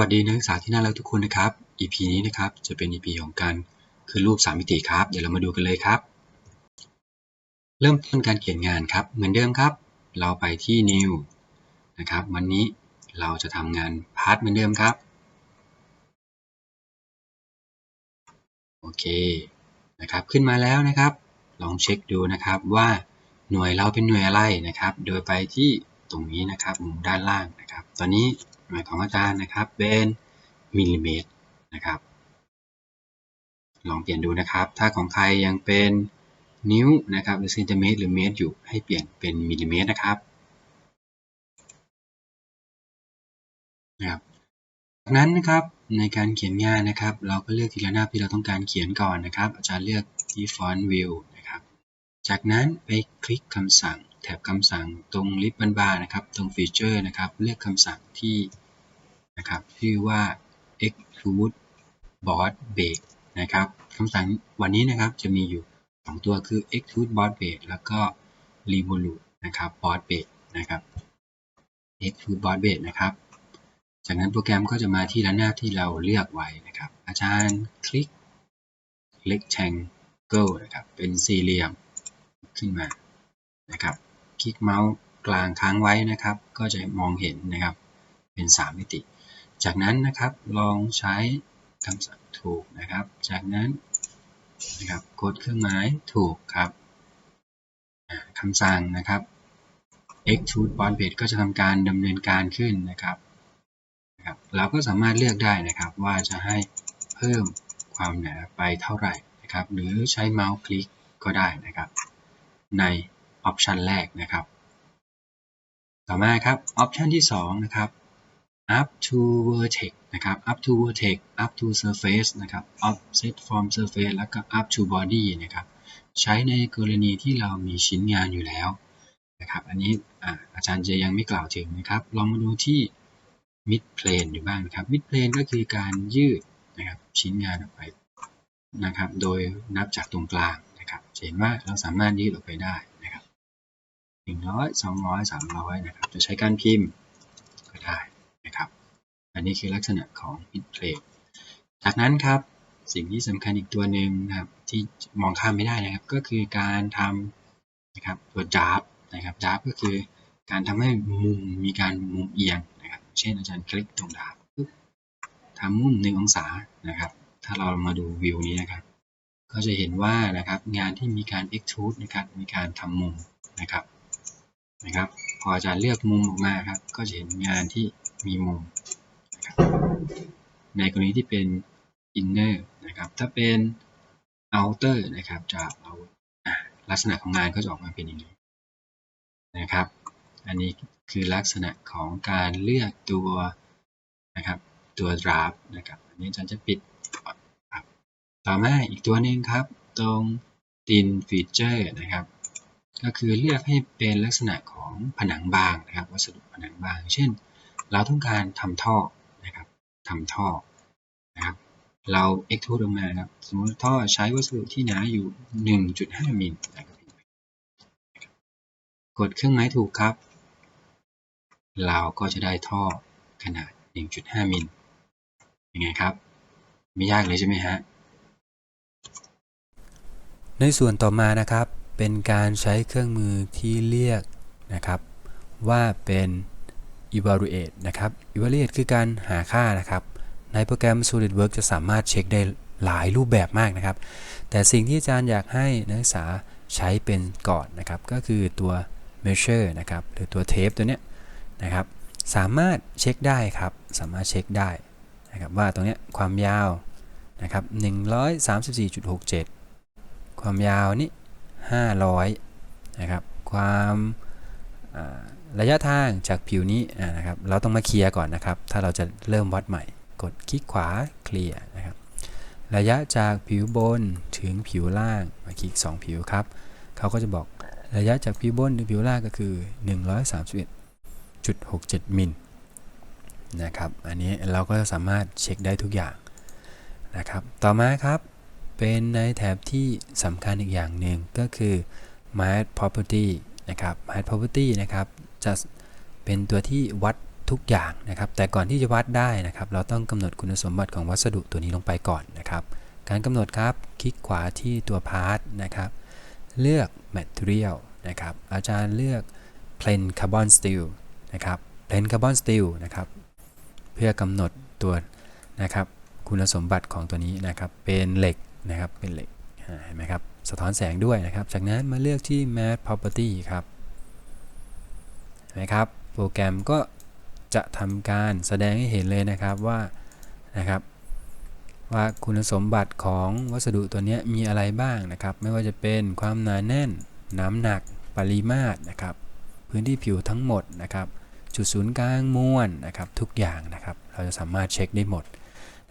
วัสดีนักศึกษาที่น่ารักทุกคนนะครับ EP นี้นะครับจะเป็น EP ของการคือรูป 3 มิติครับ เดี๋ยวเรามาดูกันเลยครับ เริ่มต้นการเขียนงานครับ เหมือนเดิมครับ เราไปที่ New นะครับ วันนี้เราจะทำงานพาร์ทเหมือนเดิมครับ โอเคนะครับ ขึ้นมาแล้วนะครับ ลองเช็คดูนะครับว่าหน่วยเราเป็นหน่วยอะไรนะครับ โดยไปที่ตรงนี้นะครับมุมด้านล่างนะครับ ตอนนี้ หน่วยของอาจารย์นะครับเป็นมิลลิเมตรนะครับ ลองเปลี่ยนดูนะครับ ถ้าของใครยังเป็นนิ้วนะครับหรือเซนติเมตรหรือเมตรอยู่ให้เปลี่ยนเป็นมิลลิเมตรนะครับนะครับจากนั้นนะครับในการเขียนงานนะครับ เราก็เลือกทีละหน้าที่เราต้องการเขียนก่อนนะครับ อาจารย์เลือกที่ font view นะครับ จากนั้นไปคลิกคำสั่งแถบคำสั่งตรงลิ b บันบานะครับ ตรงฟีเจอร์นะครับ เลือกคำสั่งที่ นะครับ ชื่อว่า extrude board base นะครับคำสั่งวันนี้นะครับจะมีอยู่ 2 ตัวคือ extrude board base แล้วก็ revolute นะครับ board base นะครับ extrude board base นะครับ จากนั้นโปรแกรมก็จะมาที่ละหน้าที่เราเลือกไว้นะครับ อาจารย์คลิก rectangle นะครับ เป็นสี่เหลี่ยมขึ้นมานะครับ คลิกเมาส์กลางค้างไว้นะครับ ก็จะมองเห็นนะครับ เป็น 3 มิติ จากนั้นนะครับลองใช้คำสั่งถูกนะครับ จากนั้นนะครับกดเครื่องหมายถูกครับคำสั่งนะครับ extrude bond base ก็จะทำการดำเนินการขึ้นนะครับนะครับ เราก็สามารถเลือกได้นะครับ ว่าจะให้เพิ่มความหนาไปเท่าไหร่นะครับ หรือใช้เมาส์คลิกก็ได้นะครับ ในออปชันแรกนะครับ ต่อมาครับออปชันที่2นะครับ up to vertex นะครับ up to vertex up to surface นะครับ offset from surface แล้วก็ up to body นะครับ ใช้ในกรณีที่เรามีชิ้นงานอยู่แล้วนะครับ อันนี้อาจารย์จะยังไม่กล่าวถึงนะครับ ลองมาดูที่ mid plane อยู่บ้างนะครับ mid plane ก็คือการยืดนะครับชิ้นงานออกไปนะครับ โดยนับจากตรงกลางนะครับเห็นว่าเราสามารถยืดออกไปได้นะครับ100 200 300 นะครับ จะใช้การพิมพ์ อันนี้คือลักษณะของ mid plane จากนั้นครับสิ่งที่สำคัญอีกตัวหนึ่งนะครับที่มองข้ามไม่ได้นะครับ ก็คือการทำนะครับตัวจาร์บนะครับจาร์บก็คือการทำให้มุมมีการมุมเอียงนะครับ เช่นอาจารย์คลิกตรงดาบทำมุมหนึ่งองศานะครับ ถ้าเรามาดูวิวนี้นะครับ ก็จะเห็นว่านะครับงานที่มีการ extrude นะครับมีการทำมุมนะครับนะครับ พออาจารย์เลือกมุมออกมาครับ ก็จะเห็นงานที่มีมุม ในกรณีที่เป็น inner นะครับ ถ้าเป็น outer นะครับจะเอาลักษณะของงานก็จะออกมาเป็นอย่างนี้นะครับ อันนี้คือลักษณะของการเลือกตัวนะครับตัว draft นะครับ อันนี้อาจารย์จะปิดครับต่อมาอีกตัวหนึ่งครับ ตรง thin feature นะครับ ก็คือเลือกให้เป็นลักษณะของผนังบางนะครับ วัสดุผนังบาง เช่น เราต้องการทำท่อ ทำท่อนะครับเรา extrude ออกมาครับสมมติท่อใช้วัสดุที่หนาอยู่ 1.5มิลกดเครื่องหมายถูกครับ เราก็จะได้ท่อขนาด 1.5มิลยังไงครับ ไม่ยากเลยใช่ไหมฮะในส่วนต่อมานะครับเป็นการใช้เครื่องมือที่เรียกนะครับ ว่าเป็น evaluate นะครับ evaluate คือการหาค่านะครับ ในโปรแกรม SolidWorks จะสามารถเช็คได้หลายรูปแบบมากนะครับ แต่สิ่งที่อาจารย์อยากให้นักศึกษาใช้เป็นก่อนนะครับ ก็คือตัว measure นะครับ หรือตัวเทปตัวเนี้ยนะครับ สามารถเช็คได้ครับ สามารถเช็คได้นะครับว่าตรงเนี้ยความยาวนะครับ134.67 ความยาวนี่500นะครับ ความ ระยะทางจากผิวนี้นะครับ เราต้องมาเคลียร์ก่อนนะครับ ถ้าเราจะเริ่มวัดใหม่ กดคลิกขวาเคลียร์นะครับ ระยะจากผิวบนถึงผิวล่าง มาคลิก 2 ผิวครับ เขาก็จะบอกระยะจากผิวบนถึงผิวล่างก็คือ 131.67 มิลนะครับ อันนี้เราก็สามารถเช็คได้ทุกอย่างนะครับ ต่อมาครับ เป็นในแถบที่สำคัญอีกอย่างหนึ่งก็คือ math property นะครับ math property นะครับ จะเป็นตัวที่วัดทุกอย่างนะครับ แต่ก่อนที่จะวัดได้นะครับ เราต้องกำหนดคุณสมบัติของวัสดุตัวนี้ลงไปก่อนนะครับ การกำหนดครับ คลิกขวาที่ตัว part นะครับ เลือก material นะครับ อาจารย์เลือก plain carbon steel นะครับ plain carbon steel นะครับ เพื่อกำหนดตัวนะครับ คุณสมบัติของตัวนี้นะครับ เป็นเหล็กนะครับ เป็นเหล็ก เห็นไหมครับ สะท้อนแสงด้วยนะครับ จากนั้นมาเลือกที่ matte property ครับ นไหมครับ โปรแกรมก็จะทำการแสดงให้เห็นเลยนะครับว่านะครับ ว่าคุณสมบัติของวัสดุตัวนี้มีอะไรบ้างนะครับ ไม่ว่าจะเป็นความหนาแน่น น้ำหนัก ปริมาตรนะครับ พื้นที่ผิวทั้งหมดนะครับ จุดศูนย์กลางมวลนะครับ ทุกอย่างนะครับ เราจะสามารถเช็คได้หมด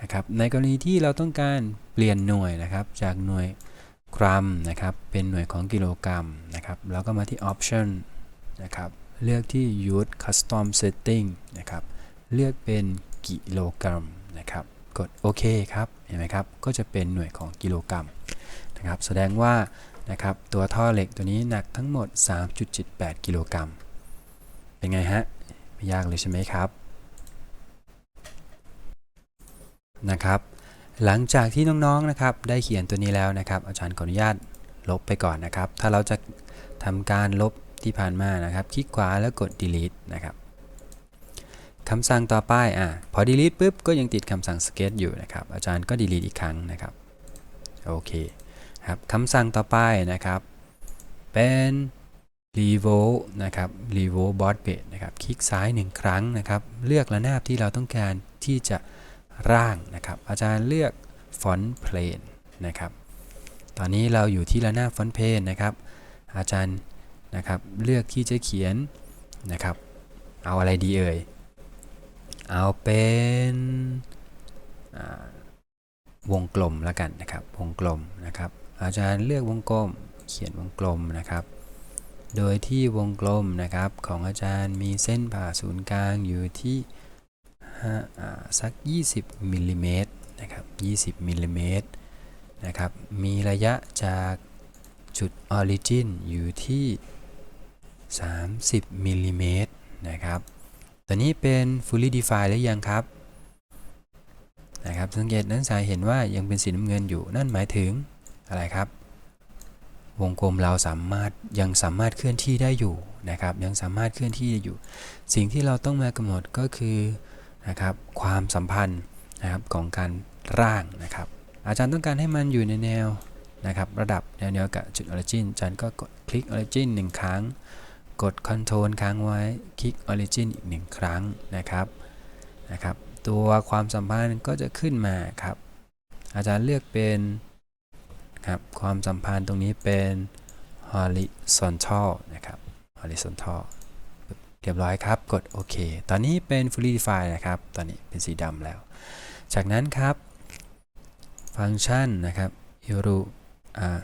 นะครับ ในกรณีที่เราต้องการเปลี่ยนหน่วยนะครับ จากหน่วยกรัมนะครับ เป็นหน่วยของกิโลกรัมนะครับ แล้วก็มาที่ option นะครับ เลือกที่ use custom setting นะครับ เลือกเป็นกิโลกรัมนะครับ กดโอเคครับ เห็นไหมครับ ก็จะเป็นหน่วยของกิโลกรัมนะครับ แสดงว่านะครับตัวท่อเหล็กตัวนี้หนักทั้งหมด 3.78 กิโลกรัม เป็นไงฮะ ไม่ยากเลยใช่ไหมครับ นะครับ หลังจากที่น้องๆนะครับ ได้เขียนตัวนี้แล้วนะครับ อาจารย์ขออนุญาตลบไปก่อนนะครับ ถ้าเราจะทำการลบ ที่ผ่านมานะครับ คลิกขวาแล้วกด delete นะครับคำสั่งต่อไปอะพอ delete ปุ๊บก็ยังติดคำสั่ง sketch อยู่นะครับ อาจารย์ก็ delete อีกครั้งนะครับโอเคครับคำสั่งต่อไปนะครับ เป็น revo นะครับ revo board base นะครับคลิกซ้าย 1 ครั้งนะครับ เลือกระนาบที่เราต้องการที่จะร่างนะครับ อาจารย์เลือก font plane นะครับ ตอนนี้เราอยู่ที่ระนาบ font plane นะครับ อาจารย์ นะครับ เลือกที่จะเขียนนะครับ เอาอะไรดีเอ่ย เอาเป็นวงกลมแล้วกันนะครับ วงกลมนะครับ อาจารย์เลือกวงกลม เขียนวงกลมนะครับ โดยที่วงกลมนะครับของอาจารย์มีเส้นผ่าศูนย์กลางอยู่ที่ห้าอ่สัก 20มิลลิเมตรนะครับ20มิลลิเมตรนะครับ มีระยะจากจุดออริจินอยู่ที่ 30มิลลิเมตรนะครับตัวนี้เป็น fully defined หรือยังครับนะครับ สังเกตนักศึกษาเห็นว่ายังเป็นสีน้ำเงินอยู่นั่นหมายถึงอะไรครับ วงกลมเราสามารถยังสามารถเคลื่อนที่ได้อยู่นะครับ ยังสามารถเคลื่อนที่ได้อยู่ สิ่งที่เราต้องมากำหนดก็คือนะครับความสัมพันธ์นะครับของการร่างนะครับ อาจารย์ต้องการให้มันอยู่ในแนวนะครับ ระดับแนวเดียวกับจุดออริจินอาจารย์ก็กดคลิกออริจินหนึ่งครั้ง กด Ctrl ค้างไว้คลิก Origin อีกหนึ่งครั้งนะครับนะครับตัวความสัมพันธ์ก็จะขึ้นมาครับ อาจารย์เลือกเป็นครับความสัมพันธ์ตรงนี้เป็น horizontal นะครับ horizontal เรียบร้อยครับ กดโอเค ตอนนี้เป็น fully defined นะครับ ตอนนี้เป็นสีดำแล้ว จากนั้นครับ ฟังก์ชันนะครับ euro อ่า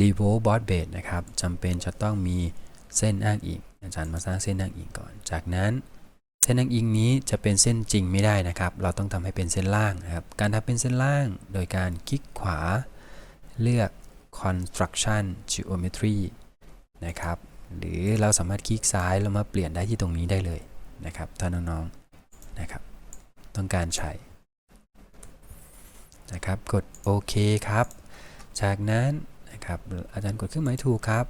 revo board base นะครับจำเป็นจะต้องมี เส้นอ้างอิง อาจารย์มาสร้างเส้นอ้างอิงก่อน จากนั้นเส้นอ้างอิงนี้จะเป็นเส้นจริงไม่ได้นะครับ เราต้องทำให้เป็นเส้นล่างนะครับ การทำเป็นเส้นล่างโดยการคลิกขวา เลือก construction geometry นะครับ หรือเราสามารถคลิกซ้ายแล้วมาเปลี่ยนได้ที่ตรงนี้ได้เลยนะครับถ้าน้องๆนะครับ ต้องการใช้นะครับ กดโอเคครับ จากนั้นนะครับอาจารย์กดเครื่องหมายถูกครับ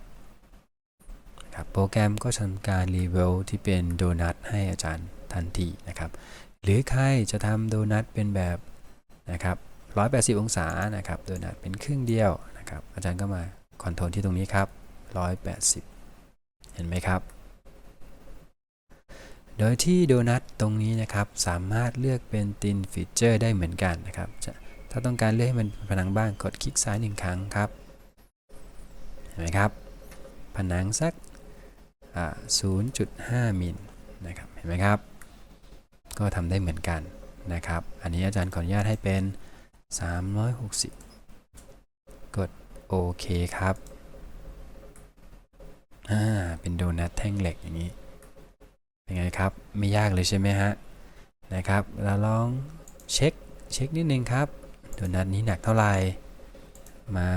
ครับโปรแกรมก็ทำการรีเวลที่เป็นโดนัทให้อาจารย์ทันทีนะครับ หรือใครจะทำโดนัทเป็นแบบนะครับ180 องศานะครับโดนัทเป็นครึ่งเดียวนะครับ อาจารย์ก็มาคอนโทรลที่ตรงนี้ครับ 180 เห็นไหมครับ โดยที่โดนัทตรงนี้นะครับ สามารถเลือกเป็นตินฟีเจอร์ได้เหมือนกันนะครับจะถ้าต้องการเลือกให้มันผนังบ้านกดคลิกซ้ายหนึ่งครั้งครับ เห็นไหมครับ ผนังสัก 0.5 มิลนะครับเห็นไหมครับ ก็ทำได้เหมือนกันนะครับ อันนี้อาจารย์ขออนุญาตให้เป็น 360 กดโอเคครับอ่าเป็นโดนัทแท่งเหล็กอย่างนี้ เป็นไงครับ ไม่ยากเลยใช่ไหมฮะนะครับเราลองเช็คเช็คนิดนึงครับ โดนัทนี้หนักเท่าไหร่ มา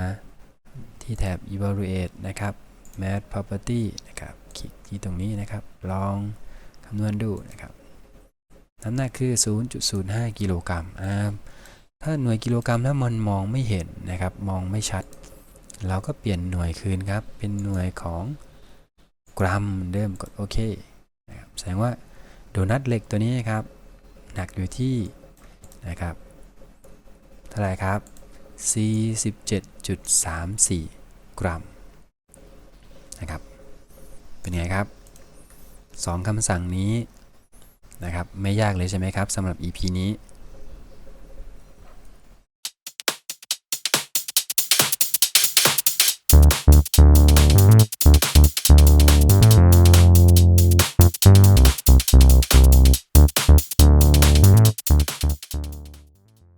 ที่แถบ evaluate นะครับ math property นะครับ คลิกที่ตรงนี้นะครับ ลองคำนวณดูนะครับ น้ำหนักคือ 0.05 กิโลกรัมอ่าถ้าหน่วยกิโลกรัมถ้ามันมองไม่เห็นนะครับ มองไม่ชัด เราก็เปลี่ยนหน่วยคืนครับ เป็นหน่วยของกรัมเดิมกดโอเคนะครับแสดงว่าโดนัทเหล็กตัวนี้ครับ หนักอยู่ที่นะครับ เท่าไหร่ครับ 47.34 กรัมนะครับ เป็นไงครับ 2คำสั่งนี้นะครับไม่ยากเลยใช่ไหมครับสำหรับ EP นี้